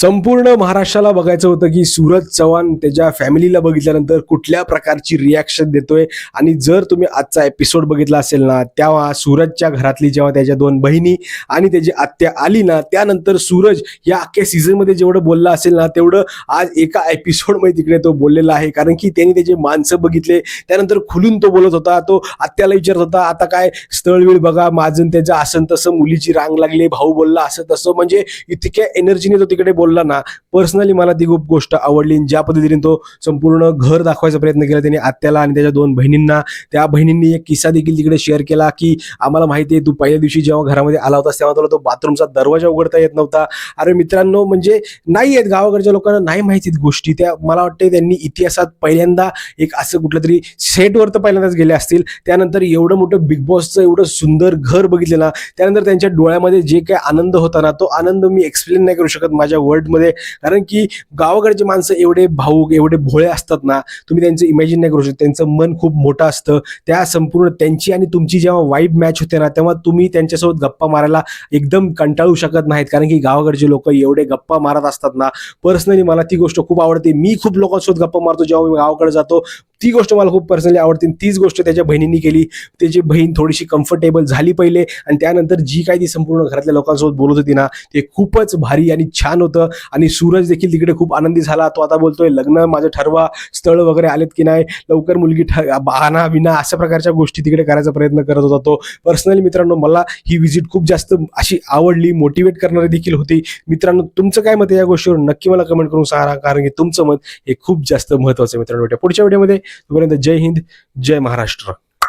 संपूर्ण महाराष्ट्राला बघायचं होतं की सूरज चव्हाण त्याच्या फॅमिलीला बघितल्यानंतर कुठल्या प्रकारची रिॲक्शन देतोय? आणि जर तुम्ही आजचा एपिसोड बघितला असेल ना तेव्हा सूरजच्या घरातली जेव्हा त्याच्या दोन बहिणी आणि त्याची आत्या आली ना त्यानंतर सूरज या अख्ख्या सीझनमध्ये जेवढं बोलला असेल ना तेवढं आज एका एपिसोडमध्ये तिकडे तो बोललेला आहे. कारण की त्यांनी त्याचे माणसं बघितले त्यानंतर खुलून तो बोलत होता तो आत्याला विचारत होता आता काय स्थळवेळ बघा माझं त्याचं असं तसं मुलीची रांग लागली भाऊ बोलला असं तसं. म्हणजे इतक्या एनर्जीने तो तिकडे बोलला ना पर्सनली मला ती खूप गोष्ट आवडली. आणि ज्या पद्धतीने तो संपूर्ण घर दाखवायचा प्रयत्न केला त्याने आत्याला आणि त्याच्या दोन बहिणींना त्या बहिणींनी एक किस्सा देखील तिकडे शेअर केला की आम्हाला माहिती आहे तू पहिल्या दिवशी जेव्हा घरामध्ये आला होतास तेव्हा तुला तो बाथरूमचा दरवाजा उघडता येत नव्हता. अरे मित्रांनो म्हणजे नाही आहेत गावाकडच्या लोकांना नाही माहितीत गोष्टी. त्या मला वाटते त्यांनी इतिहासात पहिल्यांदा एक असं कुठलं तरी सेटवर तर पहिल्यांदाच गेले असतील. त्यानंतर एवढं मोठं बिग बॉसचं एवढं सुंदर घर बघितलं ना त्यानंतर त्यांच्या डोळ्यामध्ये जे काही आनंद होता ना तो आनंद मी एक्सप्लेन नाही करू शकत माझ्या वर्ल्डमध्ये कारण की गावाकडचे माणसं एवढे भाऊक एवढे भोळे असतात ना तुम्ही त्यांचं इमॅजिन नाही करू शकत. त्यांचं मन खूप मोठं असतं. त्या संपूर्ण त्यांची आणि तुमची जेव्हा वाईब मॅच होते ना तेव्हा तुम्ही त्यांच्यासोबत गप्पा मारायला एकदम कंटाळू शकत नाहीत. कारण की गावाकडचे लोक एवढे गप्पा मारत असतात ना पर्सनली मला ती गोष्ट खूप आवडते. मी खूप लोकांसोबत गप्पा मारतो जेव्हा मी गावाकडे जातो. ती गोष्ट मला खूप पर्सनली आवडते. आणि तीच गोष्ट त्याच्या बहिणींनी केली. त्याची बहीण थोडीशी कम्फर्टेबल झाली पहिले. आणि त्यानंतर जी काही ती संपूर्ण घरातल्या लोकांसोबत बोलत होती ना ते खूपच भारी आणि छान होतं. आणि सूरज देखील तिकडे खूप आनंदी झाला. तो आता बोलतोय लग्न माझं ठरवा स्थळ वगैरे आलेत की नाही? लवकर मुलगी ठ बहाना बिना अशा प्रकारच्या गोष्टी तिकडे करायचा प्रयत्न करत होता तो. पर्सनली मित्रांनो मला ही व्हिजिट खूप जास्त अशी आवडली मोटिवेट करणारी देखील होती. मित्रांनो तुमचं काय मत आहे या गोष्टीवर? नक्की मला कमेंट करून सांगा कारण की तुमचं मत हे खूप जास्त महत्वाचं आहे मित्रांनो. पुढच्या व्हिडिओमध्ये तोपर्यंत जय हिंद जय महाराष्ट्र.